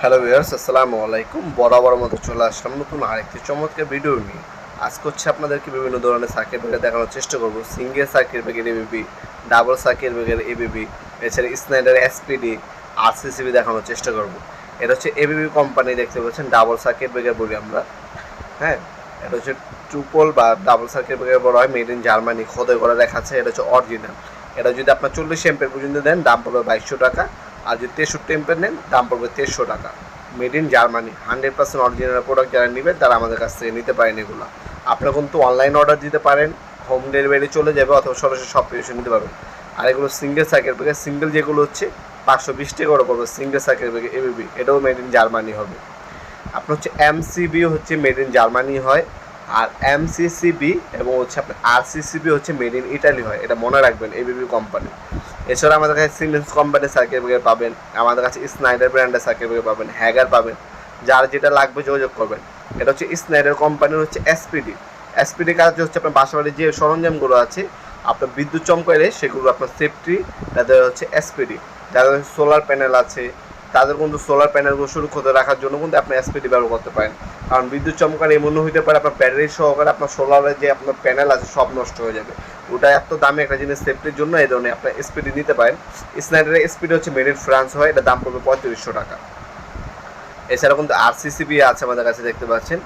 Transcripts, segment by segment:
Hello viewers আসসালামু আলাইকুম। বরাবর মতো চলে আসলাম নতুন আরেকটি চমৎকার ভিডিও নিয়ে। আজকে হচ্ছে আপনাদেরকে বিভিন্ন ধরনের সার্কিট ব্রেকার দেখানোর চেষ্টা করব। Single circuit breaker ABB double circuit breaker ABB এছাড়া স্নাইডার এসপিডি আরসিসিবি দেখানোর চেষ্টা করব। এটা হচ্ছে এবিবি কোম্পানি দেখতে পাচ্ছেন ডাবল সার্কিট ব্রেকার বলি আমরা। হ্যাঁ এটা হচ্ছে ট্রুপল বা ডাবল সার্কিট ব্রেকার বলা হয় মেড ইন জার্মানি খোদাই করে দেখাচ্ছে, এটা হচ্ছে অরিজিনাল এটা যদি আপনার চল্লিশ এম্পের পর্যন্ত দেন, দাম পড়বে বাইশশো টাকা। আর যদি তেষট্টি এম্পের নেন, দাম পড়বে তেরোশো টাকা। Made in Germany hundred percent original product যারা নেবেন তারা আমাদের কাছ থেকে নিতে পারেন এগুলো। আপনারা কিন্তু অনলাইন অর্ডার দিতে পারেন হোম ডেলিভারি চলে যাবে অথবা সরাসরি সব কিছু নিতে পারবেন। আর এগুলো সিঙ্গেল সাইকেল ব্রেকে সিঙ্গেল যেগুলো হচ্ছে, পাঁচশো বিশ টাকা করে পড়বে সিঙ্গেল সাইকেল ব্রেকে এবিবি এটাও মেড ইন জার্মানি হবে। আপনার হচ্ছে এমসিবি হচ্ছে মেড ইন জার্মানি হয়, আর এমসিসিবি এবং হচ্ছে আপনার আরসিসিবি হচ্ছে মেড ইন ইটালি হয়, এটা মনে রাখবেন এবিবি কোম্পানি এছাড়া আমাদের কাছে সিমেন্স কোম্পানির সার্কিট ব্রেকার পাবেন, আমাদের কাছে স্নাইডার ব্র্যান্ডের সার্কিট ব্রেকার পাবেন হ্যাগার পাবেন, যার যেটা লাগবে যোগাযোগ করবেন। এটা হচ্ছে স্নাইডার কোম্পানির হচ্ছে এসপিডি এসপিডি কাজ হচ্ছে আপনার বাসাবাড়ির যে সরঞ্জামগুলো আছে, আপনার বিদ্যুৎ চমকাইলে সেগুলো আপনার সেফটি তাদের হচ্ছে এসপিডি যাদের সোলার প্যানেল আছে, তাদের কিন্তু সোলার প্যানেলগুলো সুরক্ষিত রাখার জন্য কিন্তু আপনি এসপিডি ব্যবহার করতে পারেন। কারণ বিদ্যুৎ চমকালে এমন হইতে পারে আপনার ব্যাটারি সহকারে আপনার সোলারের যে আপনার প্যানেল আছে সব নষ্ট হয়ে যাবে। ওটা এত দামি একটা জিনিস সেফটির জন্য এই ধরনের আপনার স্পিডি নিতে পারেন। স্নাইডারের স্পিড হচ্ছে মেড ইন ফ্রান্স হয়, এটা দাম পড়বে পঁয়ত্রিশশো টাকা। এছাড়া কিন্তু আরসিসিবি আছে আমাদের কাছে দেখতে পাচ্ছেন।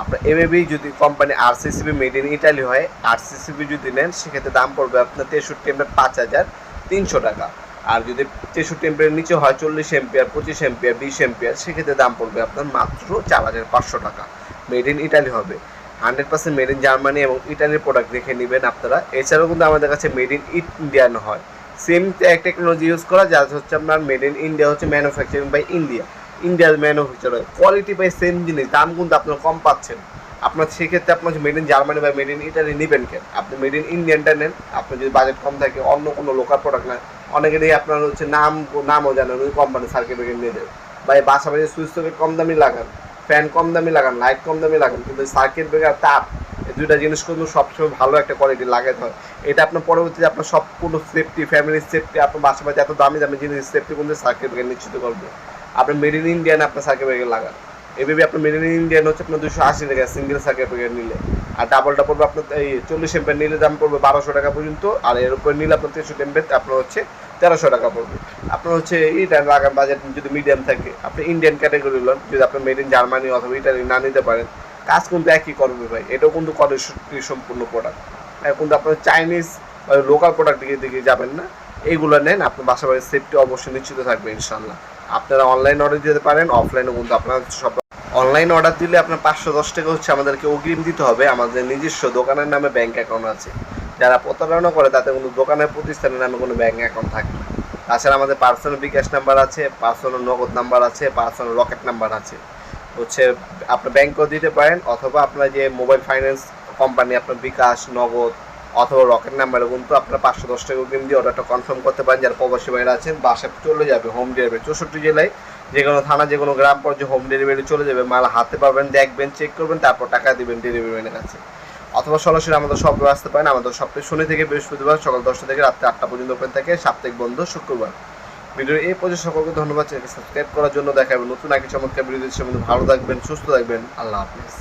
আপনার এমএবি যদি company RCCB made in Italy হয় আরসিসিবি যদি নেন, সেক্ষেত্রে দাম পড়বে আপনার তেষট্টি এমএর পাঁচ হাজার তিনশো টাকা। আর যদি তেষট্টি এম্পিয়ার নিচে হয়, চল্লিশ এম্পিয়ার পঁচিশ এম্পিয়ার বিশ এম্পিয়ার সেক্ষেত্রে দাম পড়বে আপনার মাত্র চার হাজার পাঁচশো টাকা। মেড ইন ইটালি হবে। Hundred percent made in Germany এবং ইটালির প্রোডাক্ট দেখে নেবেন আপনারা। এছাড়াও কিন্তু আমাদের কাছে মেড ইন ইন্ডিয়ান হয়। সেম এক টেকনোলজি ইউজ করা যা হচ্ছে আপনার মেড ইন ইন্ডিয়া হচ্ছে ম্যানুফ্যাকচারিং বাই ইন্ডিয়া ইন্ডিয়ার ম্যানুফ্যাকচার হয় কোয়ালিটি বাই সেম জিনিস, দাম কিন্তু আপনারা কম পাচ্ছেন। আপনার সেক্ষেত্রে আপনার মেড ইন জার্মানি বা মেড ইন ইটালি নেবেন কেন? আপনি মেড ইন ইন্ডিয়ানটা নেন, আপনার যদি বাজেট কম থাকে, অন্য কোনো লোকাল প্রোডাক্ট নেন, অনেকেরই আপনার হচ্ছে নাম নামও জানেন, ওই কোম্পানি সার্কিট নিয়ে যাবে। বা এই বাসা বাড়ির সুইচ কম দামি লাগান। ফ্যান কম দামি লাগান লাইট কম দামি লাগান, কিন্তু সার্কিট ব্রেকার তাপ, এই দুইটা জিনিস কিন্তু সবসময় ভালো একটা কোয়ালিটি লাগাতে হয়। এটা আপনার পরবর্তীতে আপনার সম্পূর্ণ সেফটি ফ্যামিলির সেফটি আপনার বাসা বাড়িতে এত দামি দামি জিনিস সেফটি কিন্তু সার্কিট ব্রেকার নিশ্চিত করবে। আপনি মেড ইন ইন্ডিয়ান আপনার সার্কিট ব্রেকার লাগান। এভাবে আপনার মেড ইন ইন্ডিয়ান হচ্ছে আপনার দুশো আশি টাকা সিঙ্গেল সার্কিট ব্রেকার নিলে। আর ডাবলটা পড়বে আপনার এই চল্লিশ এম্পের নিলে দাম পড়বে বারোশো টাকা পর্যন্ত, আর এর উপরে নিলে আপনার তেষট্টি এম্পের আপনার হচ্ছে তেরোশো টাকা পড়বে। আপনার হচ্ছে এইটা লাগান বাজেট যদি মিডিয়াম থাকে, আপনি ইন্ডিয়ান ক্যাটাগরি লন যদি আপনি মেড ইন জার্মানি অথবা ইটালি না নিতে পারেন, কাজ কিন্তু একই করবে ভাই। এটাও কিন্তু কোয়ালিটি সম্পূর্ণ প্রোডাক্ট কিন্তু আপনার চাইনিজ লোকাল প্রোডাক্ট দিকে যাবেন না। এইগুলো নেন, আপনার বাসা বাড়ির সেফটি অবশ্যই নিশ্চিত থাকবে ইনশাল্লাহ আপনারা অনলাইন অর্ডার দিতে পারেন অফলাইনে কিন্তু আপনার সব অনলাইন অর্ডার দিলে আপনার পাঁচশো দশ টাকা হচ্ছে আমাদেরকে অগ্রিম দিতে হবে। আমাদের নিজস্ব দোকানের নামে ব্যাংক অ্যাকাউন্ট আছে। যারা প্রতারণা করে তাদের কোনো দোকানের প্রতিষ্ঠানের নামে কোনো ব্যাঙ্ক অ্যাকাউন্ট থাকে না। তাছাড়া আমাদের পার্সোনাল বিকাশ নাম্বার আছে পার্সোনাল নগদ নাম্বার আছে পার্সোনাল রকেট নাম্বার আছে। হচ্ছে আপনার ব্যাংকেও দিতে পারেন অথবা আপনার যে মোবাইল ফাইন্যান্স কোম্পানি আপনার বিকাশ, নগদ অথবা রকেট নাম্বারে কিন্তু আপনার পাঁচশো দশ টাকা অগ্রিম দিয়ে অর্ডারটা কনফার্ম করতে পারেন। যারা প্রবাসী বাইরে আছেন বাসায় চলে যাবে হোম ডেলিভারি চৌষট্টি জেলায় যে কোনো থানা, যে কোনো গ্রাম পর্যায়ে হোম ডেলিভারি চলে যাবে, মাল হাতে পাবেন, দেখবেন চেক করবেন, তারপর টাকা দিবেন ডেলিভারি ম্যানের কাছে। অথবা সরাসরি আমাদের সব আসতে পারেন। আমাদের সপ্তাহে শনি থেকে বৃহস্পতিবার সকাল দশটা থেকে রাত্রে আটটা পর্যন্ত ওপেন থাকে। সাপ্তাহিক বন্ধ শুক্রবার। ভিডিও এই পর্যন্ত সকলকে ধন্যবাদ। চ্যানেলকে সাবস্ক্রাইব করার জন্য দেখাবেন নতুন আগে চমৎকার ভিডিও দিচ্ছে ভালো থাকবেন, সুস্থ থাকবেন। আল্লাহ হাফিজ।